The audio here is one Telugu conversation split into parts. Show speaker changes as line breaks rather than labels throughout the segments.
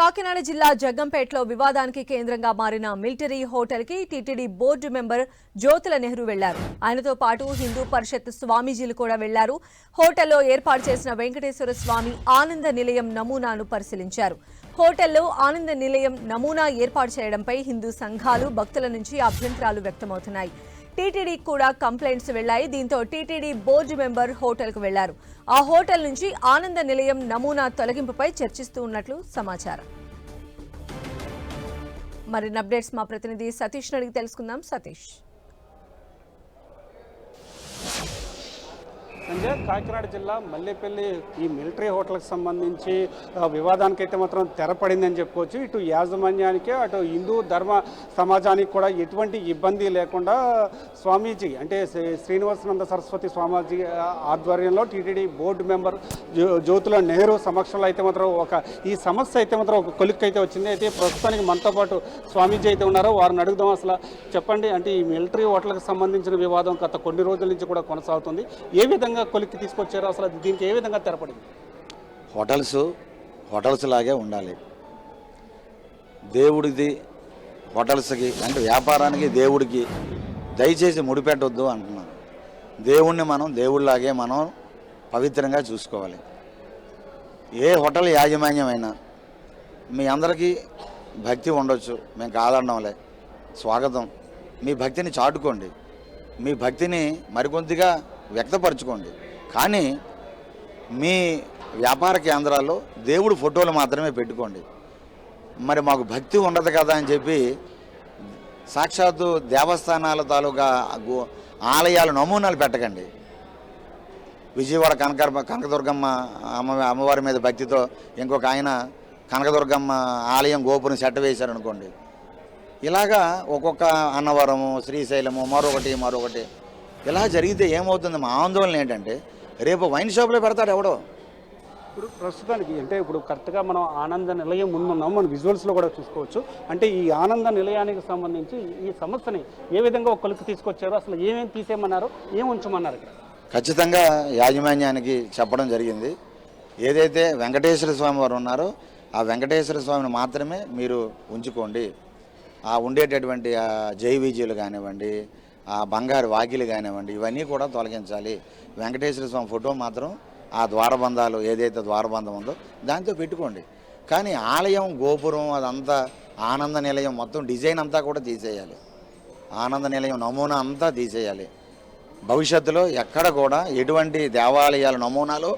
కాకినాడ జిల్లా జగ్గంపేటలో వివాదానికి కేంద్రంగా మారిన మిలిటరీ హోటల్కి TTD board member Jyothula Nehru వెళ్ళారు. ఆయనతో పాటు హిందూ పరిషత్ స్వామీజీలు కూడా వెళ్ళారు. హోటల్లో ఏర్పాటు చేసిన వెంకటేశ్వర స్వామి ఆనంద నిలయం నమూనాను పరిశీలించారు. హోటల్లో ఆనంద నిలయం నమూనా ఏర్పాటు చేయడంపై హిందూ సంఘాలు భక్తుల నుంచి అభ్యంతరాలు వ్యక్తమవుతున్నాయి. టీటీడీ కూడా కంప్లైంట్స్ వెళ్ళాయి దీంతో టీటీడీ బోర్డు మెంబర్ హోటల్కు వెళ్ళారు. ఆ హోటల్ నుంచి ఆనంద నిలయం నమూనా తొలగింపుపై చర్చిస్తూ ఉన్నట్లు సమాచారం. మరిన్ని అప్డేట్స్ మా ప్రతినిధి సతీష్ అడిగి తెలుసుకుందాం. సతీష్.
సంజయ్ కాకినాడ జిల్లా మల్లేపల్లి ఈ మిలిటరీ హోటల్కి సంబంధించి వివాదానికైతే వివాదానికి అయితే మాత్రం తెరపడిందని చెప్పుకోవచ్చు. ఇటు యాజమాన్యానికి అటు హిందూ ధర్మ సమాజానికి కూడా ఎటువంటి ఇబ్బంది లేకుండా స్వామీజీ అంటే శ్రీ- శ్రీనివాసానంద సరస్వతి స్వామీజీ ఆధ్వర్యంలో TTD board member Jyothula Nehru సమక్షంలో అయితే మాత్రం ఒక ఈ సమస్య అయితే మాత్రం ఒక కొలిక్ అయితే వచ్చింది. అయితే ప్రస్తుతానికి మనతో పాటు స్వామీజీ అయితే ఉన్నారో వారిని అడుగుదాం అసలు. చెప్పండి అంటే ఈ మిలిటరీ హోటల్కి సంబంధించిన వివాదం గత కొన్ని రోజుల నుంచి కూడా కొనసాగుతుంది. ఏ విధంగా కొలిక్కి తీసుకొచ్చారు అసలు దీనికి ఏ విధంగా తెరపడింది?
హోటల్స్ హోటల్స్ లాగే ఉండాలి. దేవుడిది హోటల్స్కి అంటే వ్యాపారానికి దేవుడికి దయచేసి ముడిపెట్టొద్దు అంటున్నాను. దేవుణ్ణి మనం దేవుడిలాగే మనం పవిత్రంగా చూసుకోవాలి. ఏ హోటల్ యాజమాన్యమైనా మీ అందరికీ భక్తి ఉండొచ్చు. మేము కాదనడంలే. స్వాగతం. మీ భక్తిని చాటుకోండి. మీ భక్తిని మరికొద్దిగా వ్యక్తపరచుకోండి. కానీ మీ వ్యాపార కేంద్రాల్లో దేవుడు ఫోటోలు మాత్రమే పెట్టుకోండి. మరి మాకు భక్తి ఉండదు కదా అని చెప్పి సాక్షాత్తు దేవస్థానాల తాలూకా ఆలయాల నమూనాలు పెట్టకండి. విజయవాడ కనక కనకదుర్గమ్మ అమ్మ అమ్మవారి మీద భక్తితో ఇంకొక ఆయన కనకదుర్గమ్మ ఆలయం గోపురం సెట్ వేశారనుకోండి. ఇలాగా ఒక్కొక్క అన్నవరము శ్రీశైలము మరొకటి మరొకటి ఇలా జరిగితే ఏమవుతుంది? మా ఆందోళన ఏంటంటే రేపు వైన్ షాప్లో పెడతాడు ఎవడో.
ఇప్పుడు ప్రస్తుతానికి అంటే ఇప్పుడు కరెక్ట్గా మనం ఆనంద నిలయం ముందున్నాం మనం విజువల్స్లో కూడా చూసుకోవచ్చు. అంటే ఈ ఆనంద నిలయానికి సంబంధించి ఈ సమస్యని ఏ విధంగా ఒక కొలిక్కి తీసుకొచ్చారో? అసలు ఏమేమి తీసేయమన్నారు? ఏం ఉంచమన్నారు ఇక్కడ?
ఖచ్చితంగా యాజమాన్యానికి చెప్పడం జరిగింది. ఏదైతే వెంకటేశ్వర స్వామి వారు ఉన్నారో ఆ వెంకటేశ్వర స్వామిని మాత్రమే మీరు ఉంచుకోండి. ఆ ఉండేటటువంటి ఆ జై విజయులు కానివ్వండి ఆ బంగారు వాకిలు కానివ్వండి ఇవన్నీ కూడా తొలగించాలి. వెంకటేశ్వర స్వామి ఫోటో మాత్రం ఆ ద్వారబంధాలు ఏదైతే ద్వారబంధం ఉందో దాంతో పెట్టుకోండి. కానీ ఆలయం గోపురం అదంతా ఆనంద నిలయం మొత్తం డిజైన్ అంతా కూడా తీసేయాలి. ఆనంద నిలయం నమూనా అంతా తీసేయాలి. భవిష్యత్తులో ఎక్కడ కూడా ఎటువంటి దేవాలయాల నమూనాలు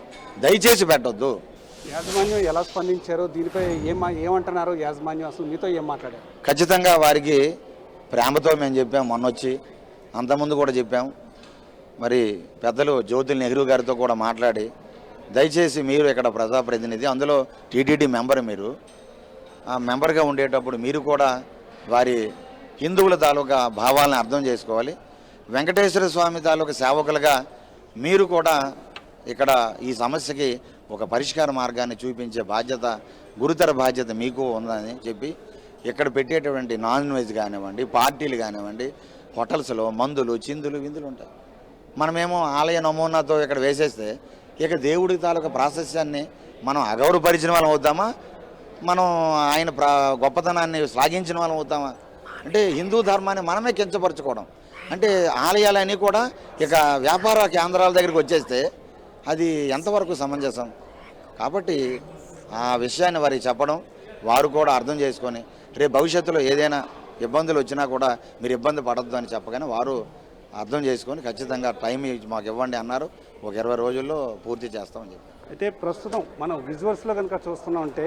దయచేసి పెట్టొద్దు.
యాజమాన్యం ఎలా స్పందించారో దీనిపై ఏం ఏమంటున్నారు యాజమాన్యం అసలు మీతో ఏం మాట్లాడారు?
ఖచ్చితంగా వారికి ప్రేమతో మేము చెప్పాం మొన్నొచ్చి. అంతకుముందు కూడా చెప్పాం. మరి పెద్దలు జ్యోతుల్ నెహ్రూ గారితో కూడా మాట్లాడి దయచేసి మీరు ఇక్కడ ప్రజాప్రతినిధి అందులో టీటీడీ మెంబర్ మీరు. ఆ మెంబర్గా ఉండేటప్పుడు మీరు కూడా వారి హిందువుల తాలూకా భావాలను అర్థం చేసుకోవాలి. వెంకటేశ్వర స్వామి తాలూకా సేవకులుగా మీరు కూడా ఇక్కడ ఈ సమస్యకి ఒక పరిష్కార మార్గాన్ని చూపించే బాధ్యత గురుతర బాధ్యత మీకు ఉందని చెప్పి ఇక్కడ పెట్టేటువంటి నాన్ వెజ్ కానివ్వండి పార్టీలు కానివ్వండి హోటల్స్లో మందులు చిందులు విందులు ఉంటాయి. మనమేమో ఆలయ నమూనాతో ఇక్కడ వేసేస్తే ఇక దేవుడి తాలూకా ప్రాశస్యాన్ని మనం అగౌరవపరిచిన వాళ్ళం అవుతామా? మనం ఆయన ప్రా గొప్పతనాన్ని శ్లాఘించిన వాళ్ళం అవుతామా? అంటే హిందూ ధర్మాన్ని మనమే కించపరచుకోవడం. అంటే ఆలయాలన్నీ కూడా ఇక వ్యాపార కేంద్రాల దగ్గరికి వచ్చేస్తే అది ఎంతవరకు సమంజసం? కాబట్టి ఆ విషయాన్ని వారికి చెప్పడం వారు కూడా అర్థం చేసుకొని రేపు భవిష్యత్తులో ఏదైనా ఇబ్బందులు వచ్చినా కూడా మీరు ఇబ్బంది పడద్దు అని చెప్పగానే వారు అర్థం చేసుకొని ఖచ్చితంగా టైం మాకు ఇవ్వండి అన్నారు. ఒక ఇరవై రోజుల్లో పూర్తి చేస్తామని చెప్పి
అయితే ప్రస్తుతం మనం విజువల్స్లో కనుక చూస్తున్నామంటే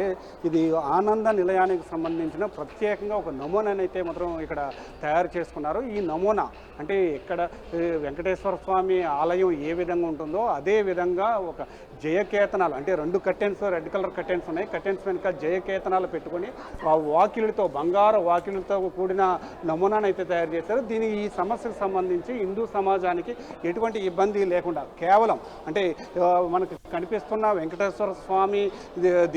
ఇది ఆనంద నిలయానికి సంబంధించిన ప్రత్యేకంగా ఒక నమూనాని అయితే మాత్రం ఇక్కడ తయారు చేసుకున్నారు. ఈ నమూనా అంటే ఇక్కడ వెంకటేశ్వర స్వామి ఆలయం ఏ విధంగా ఉంటుందో అదే విధంగా ఒక జయకేతనాలు అంటే రెండు కర్టెన్స్ రెడ్ కలర్ కర్టెన్స్ ఉన్నాయి. కర్టెన్స్ వెనుక జయకేతనాలు పెట్టుకొని ఆ వాకిలితో బంగారు వాకిలతో కూడిన నమూనానైతే అయితే తయారు చేశారు. దీనికి ఈ సమస్యకు సంబంధించి హిందూ సమాజానికి ఎటువంటి ఇబ్బంది లేకుండా కేవలం అంటే మనకు కనిపిస్తున్న తప్పకుండా వెంకటేశ్వర స్వామి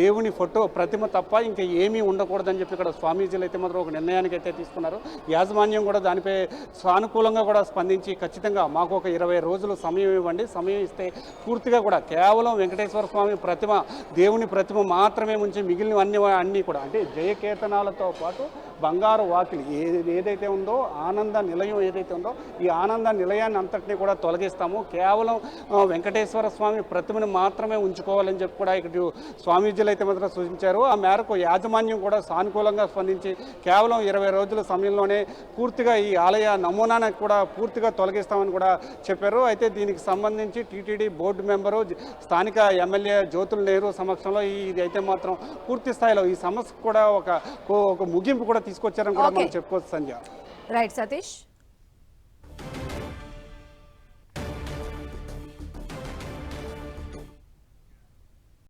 దేవుని ఫోటో ప్రతిమ తప్ప ఇంకా ఏమీ ఉండకూడదని చెప్పి ఇక్కడ స్వామీజీలు అయితే మాత్రం ఒక నిర్ణయానికి అయితే తీసుకున్నారు. యాజమాన్యం కూడా దానిపై సానుకూలంగా కూడా స్పందించి ఖచ్చితంగా మాకు ఒక ఇరవై రోజులు సమయం ఇవ్వండి. సమయం ఇస్తే పూర్తిగా కూడా కేవలం వెంకటేశ్వర స్వామి ప్రతిమ దేవుని ప్రతిమ మాత్రమే ఉంచి మిగిలినవన్నీ అన్నీ కూడా. అంటే జయకేతనాలతో పాటు బంగారు వాకిలి ఏది ఏదైతే ఉందో ఆనంద నిలయం ఏదైతే ఉందో ఈ ఆనంద నిలయాన్ని అంతటినీ కూడా తొలగిస్తాము. కేవలం వెంకటేశ్వర స్వామి ప్రతిమను మాత్రమే ఉంచుకోవాలని చెప్పి కూడా ఇక్కడ స్వామీజీలు అయితే మాత్రం సూచించారు. ఆ మేరకు యాజమాన్యం కూడా సానుకూలంగా స్పందించి కేవలం ఇరవై రోజుల సమయంలోనే పూర్తిగా ఈ ఆలయ నమూనాను కూడా పూర్తిగా తొలగిస్తామని కూడా చెప్పారు. అయితే దీనికి సంబంధించి టీటీడీ బోర్డు మెంబరు స్థానిక ఎమ్మెల్యే జ్యోతుల నెహ్రూ సమక్షంలో ఇది అయితే మాత్రం పూర్తి స్థాయిలో ఈ సమస్య కూడా ఒక ఒక ముగింపు కూడా తీసుకొచ్చారని కూడా మనం. చెప్పుకోవచ్చు సంధ్య
రైట్ సతీష్